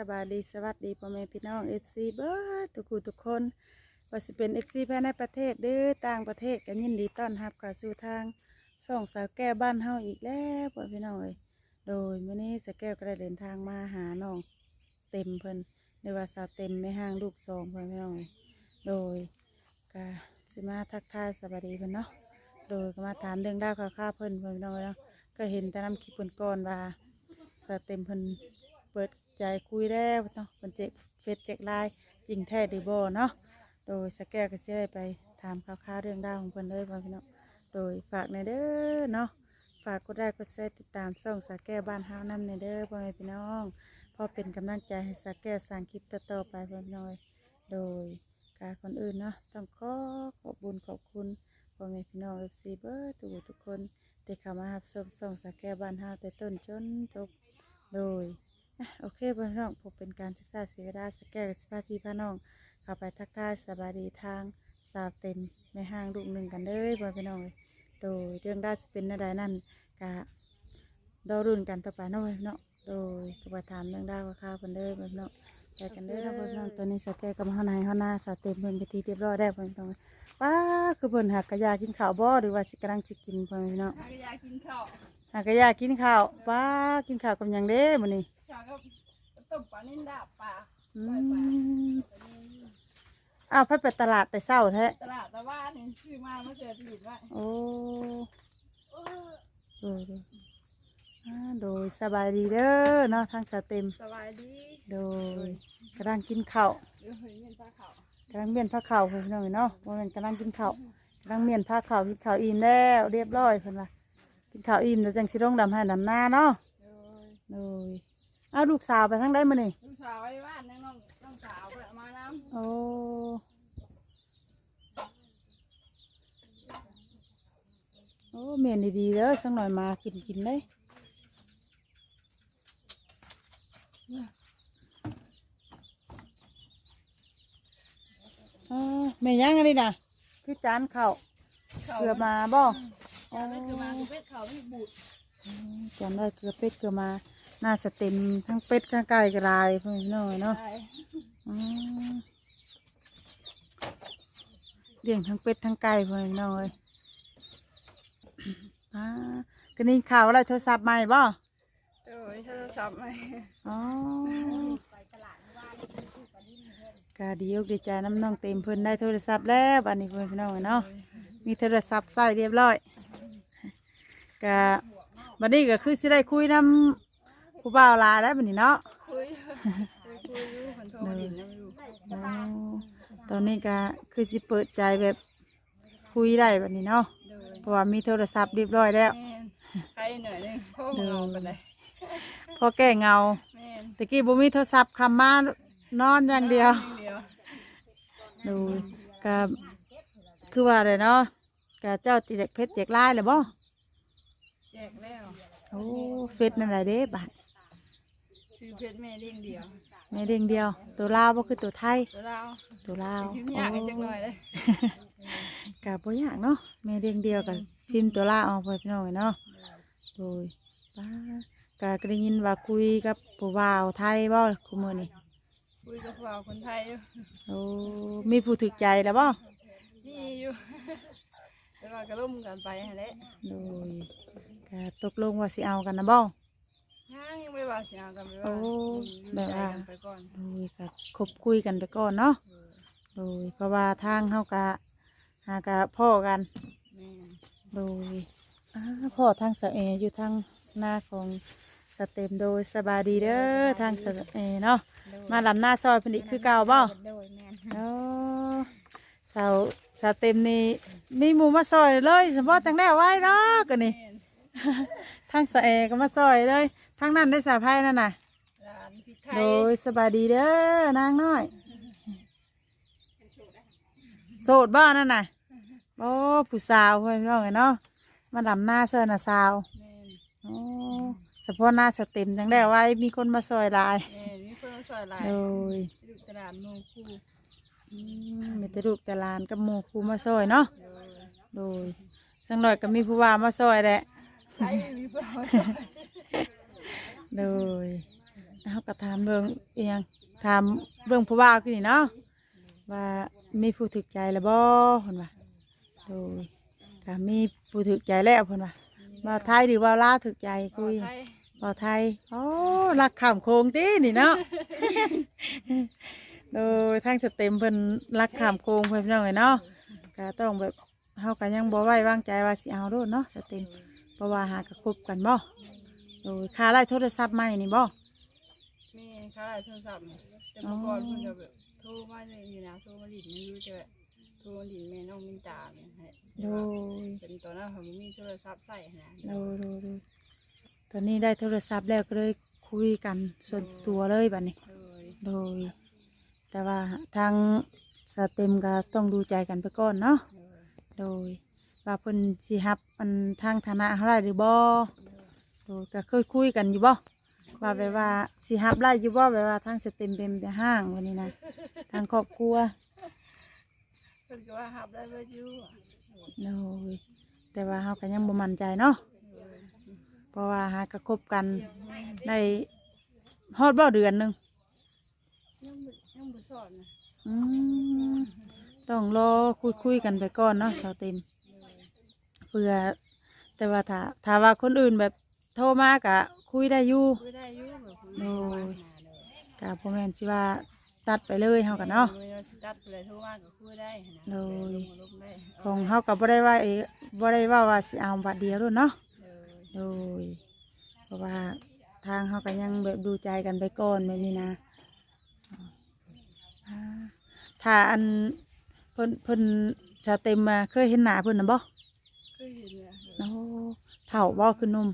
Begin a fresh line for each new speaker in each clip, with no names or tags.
สบายดีสดีสวัสดีพ่อแม่พี่น้องเอฟซีเบิร์ทุกคนทุกคนว่าสิเป็นเอฟซีภายในประเทศหรือต่างประเทศกันยินดีต้อนรับเข้าสู่ทางส่องสาวแก้วบ้านเฮาอีกแล้วพ่อพี่น้องเอ้ยโดยเมื้อนี้สาวแก้วก็ได้เดินทางมาหาน้องเต็มเพิ่นในว่าสาวเต็มในห้างลูกสองพ่อพี่น้องเอ้ยโดยก็สิมาทักทายสวัสดีเพิ่นเนาะโดยก็มาถามเรื่องราวข่าวๆเพิ่นพ่อพี่น้องเอ้ยเนาะก็เห็นแต่นำคลิปเพิ่นก่อนว่าสาวเต็มเพิ่น เปิดใจคุยแล้วเนาะเพิ่นเจ็กเฟซเจ็กไลน์จริงแท้หรือบ่เนาะโดยสแกวก็สิได้ไปถามข่าวๆเรื่องราวของเพิ่นเลยพ่อพี่น้องโดยฝากในเด้อเนาะฝากกดไลค์กดแชร์ติดตามช่องสาแก้บ้านเฮานำในเด้อพ่อแม่พี่น้องพอเป็นกำลังใจให้สาแก้สร้างคลิปต่อๆไปพ่อพี่น้องโดยการคนอื่นเนาะต้องขอขอบบุญขอบคุณพ่อแม่พี่น้อง FC เบิร์ทุกทุกคนที่เข้ามารับชมช่องสาแก้บ้านเฮาแต่ต้นจนจบโดย โอเคพี่น้องผมเป็นการศึกษาเสียดาสแกนสภาพพี่พี่น้องเข้าไปทักทายสบายดีทางสาวเต็มในห้างลูกหนึ่งกันเด้อพ่อพี่น้องเอ้ยโดยเรื่องได้สิเป็นอะไรนั่นกะดอรุ่นกันต่อไปเนาะพี่น้องโดยก็ไปถามเรื่องได้ว่าข้าวกันเด้อพ่อพี่น้องไปกันเด้อพ่อพี่น้องตอนนี้สแกนกับห้าในห้าหน้าสาวเต็มเพิ่นไปทีเรียบร้อยได้วพ่อพี่น้องป้าคือเพิ่นหักกระยากินข้าวบ่หรือว่าสิกำลังสิกินพ่อพี่น้อง
หากอยากกินข้าว
หักกระยากินข้าวป้ากินข้าวกับหยังเด้มื้อนี้
ข้าวก็ต้มปลานิ่นดาบปลา
อืมอ้าวเพัดไปตลาดแต่เศร้าแท้
ตลาดตะวันนี่ชื่อมาเมื่อเจอผิดว่า
โอ้โดยโดยอ่าโดยสบายดีเด้อเนาะทางสเต็ม
สบายดี
โดยกำลังกินข้าว
เดี๋ยวเห็นเงินปลาเขา
กำลังเมียนผ้าข้าวเพิ่นน้อยเนาะว่ามันกำลังกินข้าวกำลังเมียนผ้าข้าวกินข้าวอิ่มแล้วเรียบร้อยเพิ่นว่ากินข้าวอิ่มแล้วจังสิลงดำให้ดำหน้าเนาะ
โดย
โดย อ้าวลูกสาวไปทางใดมื้อนี่
ลูกสาวไว้บ้านนะน้องน้องสาวไปเอามาน้
โอ้โอ้เมียนดีๆเด้อสักหน่อยมากินกินเลยอ่าแม่ยังอันนี้นะคือจานข้าวำเกลือมาบ่
เอาไปเกลือมาคือเป็ดเขาไม่บูด
จำได้เกลือเป็ดเกลือมา น่าสเต็มทั้งเป็ดทั้งไก่กระไรเพื่อนน้อยเนาะ
ใช่
อืมเลี้ยงทั้งเป็ดทั้งไก่เพื่อนน้อยอ่าก็นี่ข่าวอะไรโทรศัพท์ใหม่บ่
โดยโทรศัพท์ไหม
อ๋อกาดีอกดีใจน้ำน้องเต็มเพิ่นได้โทรศัพท์แล้วบัดนี้เพิ่นพี่น้องเนาะมีโทรศัพท์ใส่เรียบร้อยกะบัดนี้ก็คือสิได้คุยน้ำ ผู้บ่าวหลายแล้วบัดนี้เนาะ
คุยคุยคุยอยู่คนโทรมาดินนะไม่รู้
อ๋อตอนนี้ก็คือสิเปิดใจแบบคุยได้บัดนี้เนาะ
โดย
เพราะว่ามีโทรศัพท์เรียบร้อยแล้ว
แม่นใครเหนื่อยนึงพ่อมองกันเลย
พอแก้เงา
แม่น
ตะกี้บ่มีโทรศัพท์คำมานอนอย่างเดียว
เดียว
ดูก็คือว่าเลยเนาะกเจ้าติเด็กเพชรเจ็กลายเลยบ่
แจกแล้ว
โอ้เฟซนั่นแหละเด้บัด
ซื้อเพชรแม่เลี้ยงเดียว
แม่เด้งเดียว ตัวลาวบ่คือตัวไทย
ตัวเรา
ตัวลาว
พิมพ์ยากกันจังหน่อยเลย
กะบ่ยากเนาะแม่เด้งเดียวกับพิมพ์ตัวลาวเอาไปพี่น้องเนาะโดยป้ากะก็ได้ยินว่าคุยกับผู้บ่าวไทยบ่คุมื้อนี้
คุยกับเราคนไทยอยู่
โอ้มีผู้ถึกใจแล้วบ่
มีอยู่แต่ว่าก็ร่วมกันไปหั่นแหละ
โดยกะตกลงว่าสิเอากันนะบ่
ย่างยังไม่ว่าสิเอากันไปว่า
โอ้
แบ
แบบบ
ว่า
ว่า
ไปก่อน
โดยก็คบคุยกันไปก่อนเนาะโดยเพราะว่าทางเฮากะหากะพ่อกัน
แม่น
โดยอ้าพ่อทางสะเออยู่ทางหน้าของสเต็มโดยสบายดีเด้อทางสะเอเนาะมาลำหน้าซอยเพนอีกคือเก่าบ่
โดยแม่น
โอ้สาวสเต็มนี่มีหมูมาซอยเลยเฉพาะตั้งแต่ไว้เนาะกันนี่
แม่น
ทางสะเอก็มาซอยเลย ทางนั้นได้สาภัยนั่นน่ะ
ร้านพริกไท
โด
ย
ยสบายดีเด้อนางน้อย โสดบ้านั่นน่ะโอ้ผู้สาวเพื่อนพี่น้องเอ้ยเนาะมาดำหน้าเสื้อน่ะสาว
แม่น
โอ้เฉพาะหน้าสเต็มจังได้ไว้มีคนมาซอยหลาย
แม่นมีคนมาซอยหลาย
โดย
ไปดูตลาดเมืองคู่
อืมมีแต่ลูกแต่หลานกับหมู่ครูมาซอยเนาะ
โดย
โดยสังหน่อยก็มีผู้ว่ามาซอยแหละ
ใครมีเพื่อนมาซอย
โดยเขาก็ถามเรื่องเอียงถามเรื่องผู้บ่าวคือนี่เนาะว่ามีผู้ถึกใจแล้วบ่เพิ่นว่าโดยก็มีผู้ถึกใจแล้วเพิ่นว่าบ่าวไทยหรือบ่าวลาวถึกใจ
คุ
คุ
ย
ยบ่าวไทยโอ้รักข้ามโคงตินี่เนาะ โดยทางสเต็มเพิ่นรักข้ามโคงเพิ่นพี่น้องเอ้ยเนาะก็ต้องแบบเฮาก็ยังบ่ไว้วางใจว่าสิเอาโดดเนาะสเต็มเพราะว่าหากระคบกันบ่ โดยค่าไล่โทรศัพท์ใหม่นี่บ่
แม่เขาได้โทรศัพท์แต่เมื่อก่อนเพิ่นก็แบบโทรมาเลยอยู่นะโทรมาหลินไม่รู้จะแบบโทรมาหลินแม่น้องมินตาเนี่ยให้
โดย
เป็นตอนนั้นเขาไม่มีโทรศัพท์ใส่นะ
โดยโดยโดยตอนนี้ได้โทรศัพท์แล้วก็เลยคุยกันส่วนตัวเลยบัดนี้
โดย
โดย แต่ว่าทางสเต็มก็ต้องดูใจกันไปก่อนเนาะ
โดย
โดยว่าเพิ่นสิฮับมันทางฐานะเท่าไรหรือบ่ โดยก็เคยคุยกันอยู่บ่ว่าแบบว่าสิฮับไล่อยู่บ่แบบว่าทางสเต็มเป็นไปห้างวันนี้นะทางครอบครัว
เพิ่นก็ว่าหับได้เบ่อยู่อะ
โดยแต่ว่าเฮาก็ยังบ่มั่นใจเนาะเพราะว่าหากระคบกันได้ฮอดบ่เดือนหนึง
ยังบ่ยังบ่สอนนะ
อืมต้องรอคุยคุยกันไปก่อนเนาะสาวเต็มเพื่อแต่ว่าถ้าถ้าว่าคนอื่นแบบ โทรมากะคุยได้อยู่
คุยได้อยู่แบบคุย
โดย
ได้
กะพ่อแม่นสิว่าตัดไปเลยเฮากันเนาะ
เวลาสิตัดเลยโทรมาก็คุยได้นะ
โดย
ลงมาลงได้
ของเฮาก็บ่ได้ว่าเอบ่ได้ว่าว่าสิเอาบัดเดียวโดดเนาะ
โดย
โดยเพราะว่าทางเฮาก็ยังแบบดูใจกันไปก่อนแบบนี้นะอ่าถ้าอันเพิ่นเพิ่นจะเต็มมาเคยเห็นหน้าเพิ่นน่ะบ่
เคยเห็นเลย
โอ้เฒ่าบ่คือหนุ่ม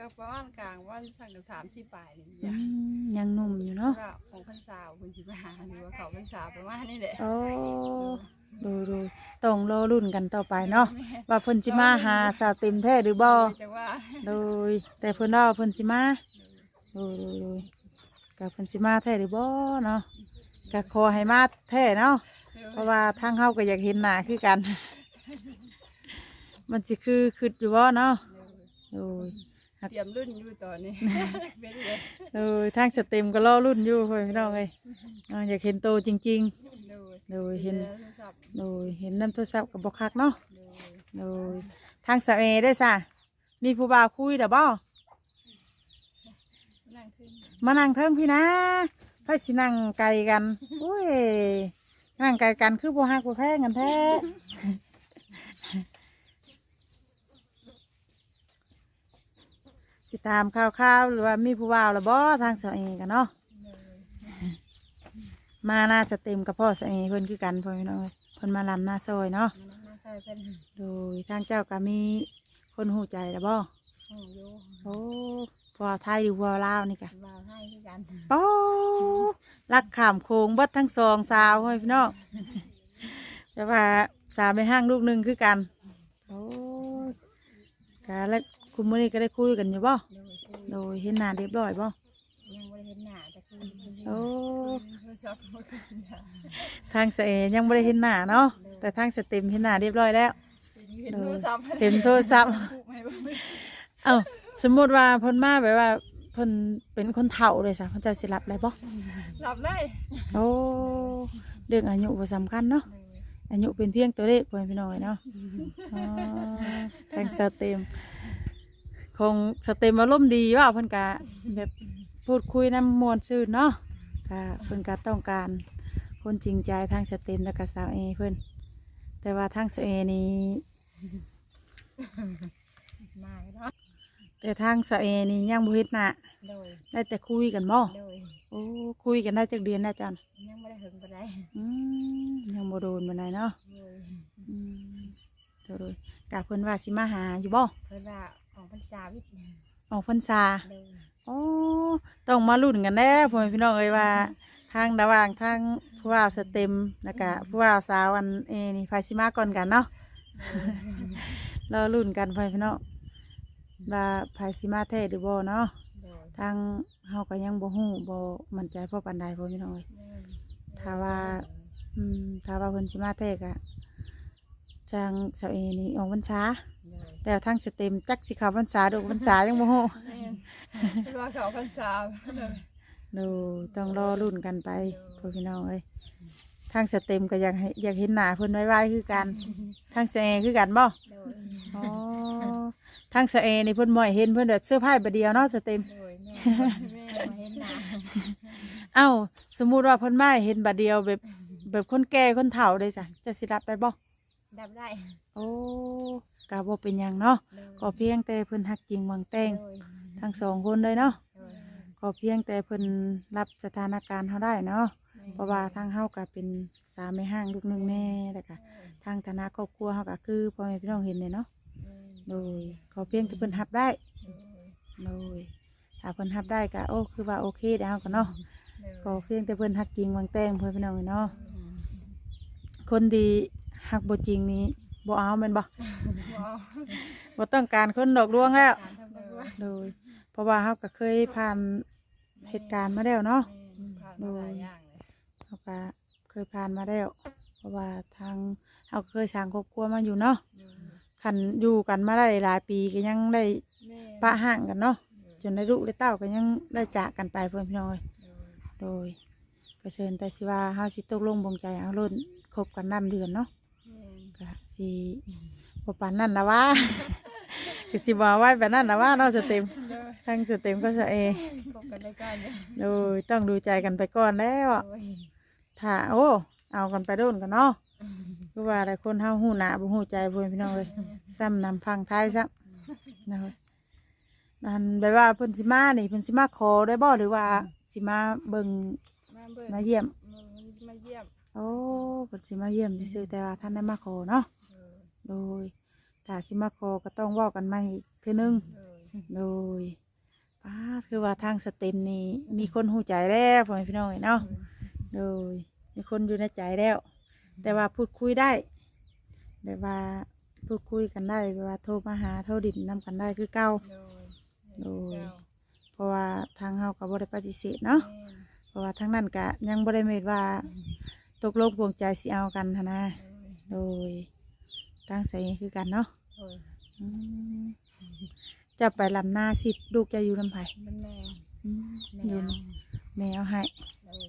ก็ประมาณกลางวันสั่งกันสามสิบปลายนี่
อื
จ้ะ
มยังหนุ่มอยู่เนาะ
ว่าของพันสาวคุณสิบหาหรือว่าเขาพันสาวประมาณนี้แหละ
โอ้ดูดูต้องรอรุ่นกันต่อไปเนาะว่าเพิ่นสิมาหาสาวเต็มแท้หรือบ่
แต่ว่า
โดยแต่เพิ่นว่าเพิ่นสิมาดูดูดูกับเพิ่นสิมาแท้หรือบ่เนาะก็ขอให้มาแท้เนาะ เพราะว่าทางเฮาก็อยากเห็นหน้าคือกัน มันสิคือคืออยู่บ่เนาะโดย
เตรียมรุ่นอยู่ตอนนี้ เป็นเลย
โดยทางสเต็มก็รอรุ่นอยู่พ่อพี่น้องเอ้ยอ่าอยากเห็นโตจริง
โดย
โดยเห็น
โทรศัพท์
ๆโดยเห็นน้ำโทรศัพท์กับบคักเนาะ
โดย
โดยทางสาวเอได้ซะมีผู้บ่าวคุยเด้อบ่
นั่งขึ้น
มานั่งเทิงพี่นะไผสินั่งไกลกันอุ้ยนั่งไกลกันคือบ่ฮักบ่แพงกันแท้ สิตามข่าวๆหรือว่ามีผู้บ่าวแล้วบ่ทางสาวเอกันเนาะ
โดย
มาหน้าจะเต็มกับพ่อสาวเอเพิ่นคือกันพ่อพี่น้องเอ้ยเพิ่นมาลำหน้าซอยเนาะ
มันนั่งใส่เป็น
โดยทางเจ้าก็มีคนหูใจแล้วบ่
โอ้โย
โอ้พอไทยหรือพอลาวนี่กะ
บ่าวให้คือกัน
โอ้รักขามโคงเบัดทั้งสองสาวเฮ้ยพี่น้องแต่ว่าสาวไม่ห้างลูกหนึ่งคือกันโอ้กะแล้ว คุณมื้อนี้ก็ได้คุยกันอยู่บ่
โดยคือ
โดยเห็นหน้าเรียบร้อยบ่
ยังไม่ได้เห็นหน้าแต่คือ
โอ้
โทรศัพท์บ่ขึ้นหน้า
ทางเสเอยังไม่ได้เห็นหน้าเนาะแต่ทางสเต็มเห็นหน้าเรียบร้อยแล้ว
เห็นโทรศัพท์
เห็นโทรศัพท์
ผูกไหมบ่
เอ้าสมมติว่าเพิ่นมาแบบว่าเพิ่นเป็นคนเฒ่าเลยสะเพิ่นจะสิรับได้บ่
หลับได้
โอ้เรื่องอายุบ่สำคัญเนาะ อายุเป็นเพียงตัวเลขเพิ่นพี่น้อยเนาะอ๋อทางสเต็ม คงสเต็มอารมณ์ดีว่าเพิ่นกะแบบพูดคุยน้ำมวลซื่นเนาะกะเพิ่นกะต้องการ คนจริงใจทางสเต็มและก็สาวเอเพิ่นแต่ว่าทางสาวเอนี่
มาเนาะ
แต่ทางสาวเอนี่ยังบ่เฮ็ดหน้า
โดย
ได้แต่คุยกันบ่
โดย
โอ้คุยกันได้จากเดือนได้จัน
ยังไม่ได้ถึงปานใด
อืมยังบ่โดนบันไดเนาะ
โดย
อืมเดี๋ยวเลยกะเพิ่นว่าสิมาหาอยู่บ่
เพิ่นว่า ออกพรรษาวิทย์
ออกพรรษา
โดย
โอ้ต้องมาลุ้นกันแน่พ่อแม่พี่น้องเอ้ยว่า ทางระหว่างทางผู้ว่าสเต็มแล้วก็ผู้ว่าสาวอันเอนี่ไฟสิมาก่อนกันเนาะรอลุ้นกันพ่อแม่พี่น้องว่าไฟสิมาแท้หรือบ่เนาะ
โดย
ทางเฮาก็ยังบ่ฮู้บ่มั่นใจพอปานใดพ่อแม่พี่น้องเอ้ยถ้าว่า อืมถ้าว่าเพิ่นสิมาแท้ก็ทางสาวเอนี่ออกพรรษา
โดย
แต่ทางสเต็มจักสิเขับพรรษาดอกพรรษายังโมโห
แม่นเพิ่นว่าเขาพรรษาโดย
ดูต้องรอรุ่นกันไปพ่อพี่น้องเอ้ยทางสเต็มก็อยากให้อยากเห็นหน้าเพิ่นไว้ๆคือกันทางเสเอคือกันบ่
โดย
อ๋อทางเสเอนี่เพิ่นบ่ให้เห็นเพิ่นแบบเสื้อผ้าบดเดียวเนาะสเต็ม
โดยแม่แม่มาเห็นหน้า
เอ้าสมมุติว่าเพิ่นมาให้เห็นบัดเดียวแบบแบบคนแก่คนเฒ่าเลยจ้ะจะสิรับได้บ่
ดับได้
โอ้ ก็บ่เป็นหยังเนาะ
โดย
ก็เพียงแต่เพิ่นฮักจริงหวังแต่ง
โดย
ทั้งสองคนเลยเนาะ
โดย
ก็เพียงแต่เพิ่นรับสถานการณ์เฮาได้เนาะ
แม่
เพราะว่าทางเฮาก็เป็นสามไม่ห้างลูกหนึงแน่แล้วก็ทางฐานะครอบครัวเฮาก็คือพ่อแม่พี่น้องเห็นเนี่ยเนาะโดยขอเพียงแต่เพิ่นรับได้โดยถ้าเพิ่นรับได้ก็โอ้คือว่าโอเคแล้วก็เนาะก็เพียงแต่เพิ่นฮักจริงหวังแต่งเพิ่นพี่น้องเนาะคนดีฮักบ่จริงนี้ บ่เอาแม่นบ่บ่ต้องการคนดอกลวงแล้วโดยเพราะว่าเฮาก็เคยผ่านเหตุการณ์มาแล้วเนาะ
ผ่านมาหลายอย่างเลย
เขาก็เคยผ่านมาแล้วเพราะว่าทางเขาก็เคยสร้างครอบครัวมาอยู่เนาะขันอยู่กันมาได้หลายปีก็ยังได้
แม่
ปะห่างกันเนาะจนได้ลูกได้เต้าก็ยังได้จากกันไปเพื่อนพี่น้องเอ้ยโดยกระเซินแต่สิว่าเฮาสิตกลงบงใจเอารุ่นคบกันน้ำเดือนเนาะก็ สิบ่ปานนั่นละว่าก็สิบ่ไว้แบบนั้นละว่าเนาะสเต็มทั้งสเต็มก็สะเอ
คบกันได้กันเนี่ย
โดยต้องดูใจกันไปก่อนแล้วอะ
โอ้ย
ถ้าโอ้เอากันไปโดนกันเนาะคือว่าหลายคนเฮาหูหนาบ่หูใจเพื่อนพี่น้องเลยซ้ำนำพังท้ายซ้ำนะครับนั่นแปลว่าเพิ่นสิมานี่เพิ่นสิมาขอได้บ่หรือว่าสิมาเบิ่ง
มาเบิ่ง
มาเยี่ยม
มาเยี่ยม
โอ้เพิ่นสิมาเยี่ยมซื่อๆแต่ว่าท่านได้มาขอเนาะ โดยถ้าสิมาขอก็ต้องเว้ากันใหม่อีกเทื่อนึง
โดย
โดยป้าดคือว่าทางสเต็มนี่มีคนหูใจแล้วพ่อแม่พี่น้องเอ้ยเนาะโดย มีคนอยู่ในใจแล้ว แต่ว่าพูดคุยได้แบบว่าพูดคุยกันได้แบบว่าโทรมาหาโทรดินนำกันได้คือเก่า
โดย
โดย เพราะว่าทางเฮาก็บ่ได้ปฏิเสธเนาะ
แม่น
เพราะว่าทางนั้นก็ยังบ่ได้เมตว่า ตกลงปวงใจสิเอากันหั้นนะโดย ตั้งใจคือกันเนาะ
โดย
อืมจะไปลำหน้าสิลูกจะอยู่ลำไผ่
มันแม่
อืม
แม่
อยู่
เอา
แมวให้
โดย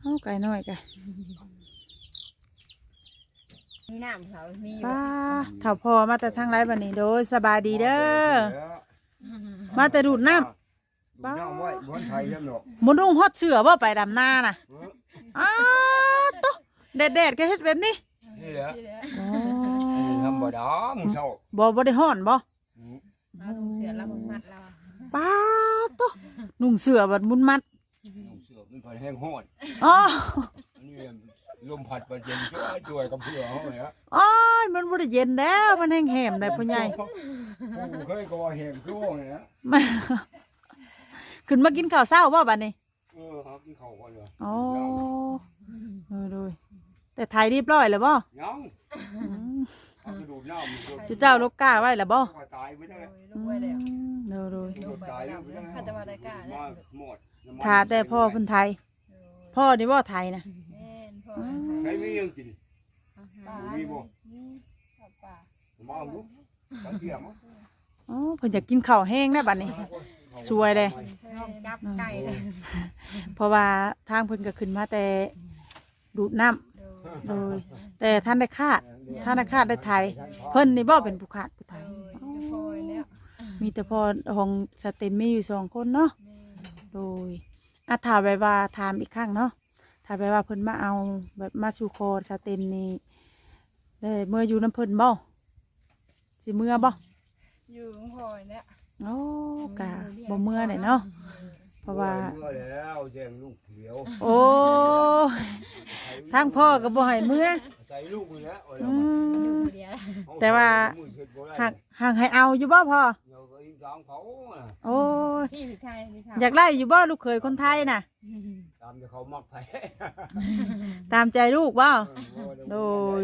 เอาไก่น้อยไก่
มีน้ำเขามีอยู่
ป้าเถ่าพอมาแต่ทางไรบันนี้โดยสบายดีเด้อ มาแต่ดูดน้ำ
ดูดน้ำไว้บนไทยยังหรอก
มนุ่งฮอดเสือว่าไปดำนาน่ะอ้าวโต แดดๆก็เฮ็ดแบบนี้
นี่แหละ
ที่แล้ว
อ๋อ
ธรรมดาหมึงเศร้า
บ่บ่ได้ฮ้อนบ่
เราลงเสือเราลงมัดเรา
ป้าดโตนุ่งเสือบัดมุนมัด
หมึงเสือมันพันแห้งโหด
อ๋อ
อันนี้ลมพัดประเย็นช่วยช่วยกับเพื่อเขาเนี่ย
อ้ายมันบ่ได้เย็นแล้วมันแห้งแหมได้พ่อใหญ่
ผู้เคยก็ว่าแห้งช่วงเนี่ยนะ
มาขึ้นมากินข้าวเช้าบ่บัดนี้
เออครับกินข้าวก่อนเลย
อ๋อเออโดย แต่ถ่ายเรียบร้อยแล้วบ่
ยัง
อืม
เอาไปดูดน้ำมันก็
จุเจ้าลูกกาไว้แล้วบ่
ตายไปได้
โดยลงไว้แล้ว
โดยโดย
ลงไปแล้วข้าจะมาได้กล้าแล้
มาวหมด
ถ้าแต่พ่อเพิ่นไทย พ่อนี่บ่ไทยนะ
แม่นพ่อ
ใครมียังกิน
ป่า
มีบ่
นี่ป่า
มาเอาลูกตอนเที่ยง
อ๋อเพิ่นอยากกินข้าวแห้งนะบัดนี้ สวยเลย
น้องจับไก่เลย
เพราะว่าทางเพิ่นก็ขึ้นมาแต่ดูดน้ำ
โดย
โดย แต่ท่านได้คาดท่านได้คาดได้ไทยเพิ่นนี่บ่เป็นผู้ขาดผู้ไทย
โดยจะพอยแล้ว
มีแต่พอของสเต็มมีอยู่สองคนเนาะ
แม่
โดยอาถามไปว่าถามอีกครั้งเนาะถามไปว่าเพิ่นมาเอาแบบมาสู่คอสเต็มนี่ได้เมื่ออยู่น้ำเพิ่นบ่สิเมื่อบ่
อยู่ของพอยแล้ว
โอ้กะบ่เมื่อไหนเนาะ เพราะว่า
เมื่อแล้วแจ้งลูกเขียว
โอ้ทางพ่อก็บ่ให้เมื่อ
ใส่ลูกนี่แหละ
อืม
เดียว
แต่ว่าหากหากให้เอาอยู่บ่พ่อ
เดี๋ยวก็อีกสองเขาอะ
โอ้ย
พี่ผิดไทยพี่ค่ะ
อยากไล่อยู่บ่ลูกเขยคนไทยน่ะ
ตามที่เขามักไป
ตามใจลูกบ่
โด
ย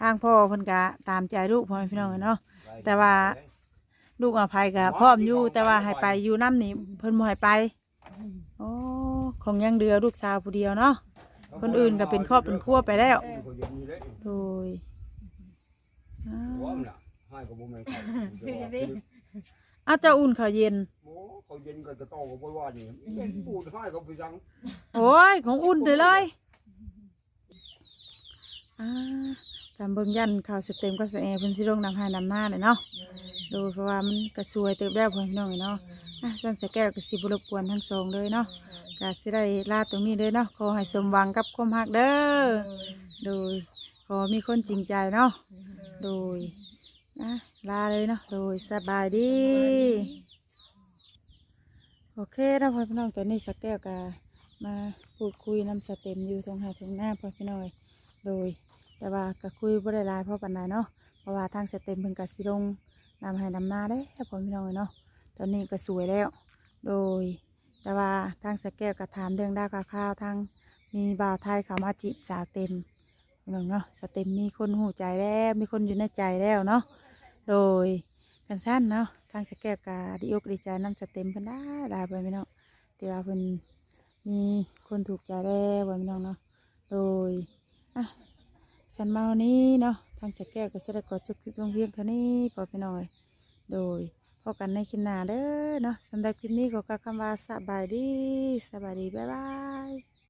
ทางพ่อเพิ่นก็ตามใจลูกพ่อแม่พี่น้องเนาะ แต่ว่า ลูกอภัยก็พร้อมอยู่แต่ว่าให้ไปอยู่น้ำนี่เพิ่นบ่ให้ไปโอ้ คงยังเดือลูกสาวผู้เดียวเนาะคนอื่นก็เป็นครอบเป็นครัวไปแล้ว โดยอ้า
หัว
ว
มันน่ะให้กับบ่แม่นเขา
ชื่อจะดิ
อ้าวเจ้าอุ่นข้าวเย็น
โอ้เขาเย็นกันก็ต้องกับว่านี่เย็นปูดให้เขาไปยัง
โอ้ย ของอุ่นเลยเลยอ่าตามเบิ่งยันข่าวสเต็มก็สแอร์เพิ่นสิลงนำให้นำหน้าเลยเนาะ ดูเพราะว่ามันก็สวยเติบแล้วพ่อพี่น้องเนาะอะสันสแก้วก็สิบ่รบกวนทั้งสองเลยเนาะ ก็สิได้ลาตรงนี้เลยเนาะขอให้สมหวังกับความรักเด้อโดยขอมีคนจริงใจเนาะโดยอะลาเลยเนาะโดยสบายดี โอเคแล้วพ่อพี่น้องตอนนี้สแก้วก็มาพูดคุยนำสเต็มอยู่ตรงหาตรงหน้าพ่อพี่น้องโดย แต่ว่าก็คุยบ่ได้หลายเพราะปานใดเนาะเพราะว่าทางสเต็มเพิ่นก็สิลงนำให้นำหน้าได้อพ่อพี่น้องเนาะตอนนี้ก็สวยแล้ว โดย แต่ว่าทางสแก้วก็ถามเรื่องดาวข่าวๆทางมีบ่าวไทยเขามาจีบสาวเต็มเนาะสเต็มมีคนหูใจแล้วมีคนอยู่ในใจแล้วเนาะโดยกันสั้นเนาะทางสแกบกาดีอกดีใจน้ำสเต็มเพิ่นได้ลายไปพี่น้องแต่ว่าเพิ่นมีคนถูกใจแล้วไว้พี่น้องเนาะโดยอะสันมาวันนี้เนาะทางสแกบก็จะได้กดจุกคลิปลงเพียงเท่านี้พอพี่น้อย โดย อกันในคลิปหน้าเด้อเนาะสำหรับคลิปนี้ก็กล่าวคำว่าสบายดีสบายดีบ๊ายบาย